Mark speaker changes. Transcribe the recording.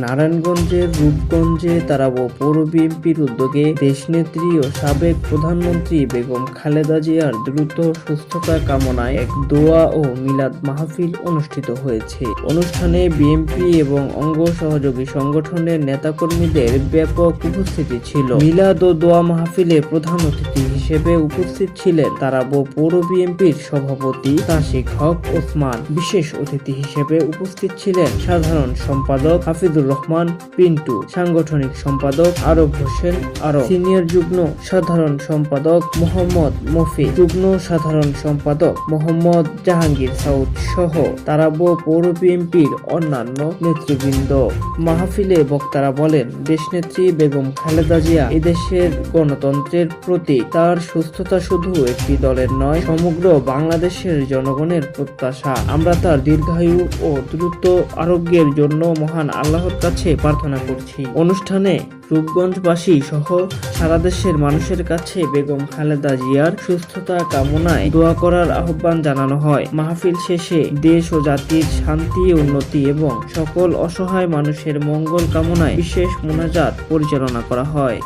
Speaker 1: নারায়ণগঞ্জের রূপগঞ্জে তারাবো পৌর বিএনপির উদ্যোগে দেশনেত্রী ও সাবেক প্রধানমন্ত্রী বেগম খালেদা জিয়ার দ্রুত সুস্থতা কামনায় এক দোয়া ও মিলাদ মাহফিল অনুষ্ঠিত হয়েছে। অনুষ্ঠানে বিএনপি এবং অঙ্গ সহযোগী সংগঠনের নেতাকর্মীদের ব্যাপক উপস্থিতি ছিল। মিলাদ ও দোয়া মাহফিলে প্রধান অতিথি হিসেবে উপস্থিত ছিলেন তারাবো পৌর বিএনপির সভাপতি তাসিক হক ওসমান। বিশেষ অতিথি হিসেবে উপস্থিত ছিলেন সাধারণ সম্পাদক হাফিজুর রহমান পিন্টু, সাংগঠনিক সম্পাদক আরব হোসেন আরব, সিনিয়র যুগ্ম সাধারণ সম্পাদক মোহাম্মদ মফি যুগ্ম সাধারণ সম্পাদক মোহাম্মদ জাহাঙ্গীর সাউদ সহ তারাবো পৌর বিএনপির অন্যান্য নেতৃবৃন্দ। মাহফিলে বক্তারা বলেন, দেশনেত্রী বেগম খালেদা জিয়া এদেশের গণতন্ত্রের প্রতি তার সুস্থতা শুধু একটি দলের নয়, সমগ্র বাংলাদেশের জনগণের প্রত্যাশা। আমরা তার দীর্ঘায়ু ও দ্রুত আরোগ্যের জন্য মহান আল্লাহর কাছে প্রার্থনা করছি। অনুষ্ঠানে রূপগঞ্জবাসী সহ সারা দেশের মানুষের কাছে বেগম খালেদা জিয়ার সুস্থতা কামনায় দোয়া করার আহ্বান জানানো হয়। মাহফিল শেষে দেশ ও জাতির শান্তি, উন্নতি এবং সকল অসহায় মানুষের মঙ্গল কামনায় বিশেষ মোনাজাত পরিচালনা করা হয়।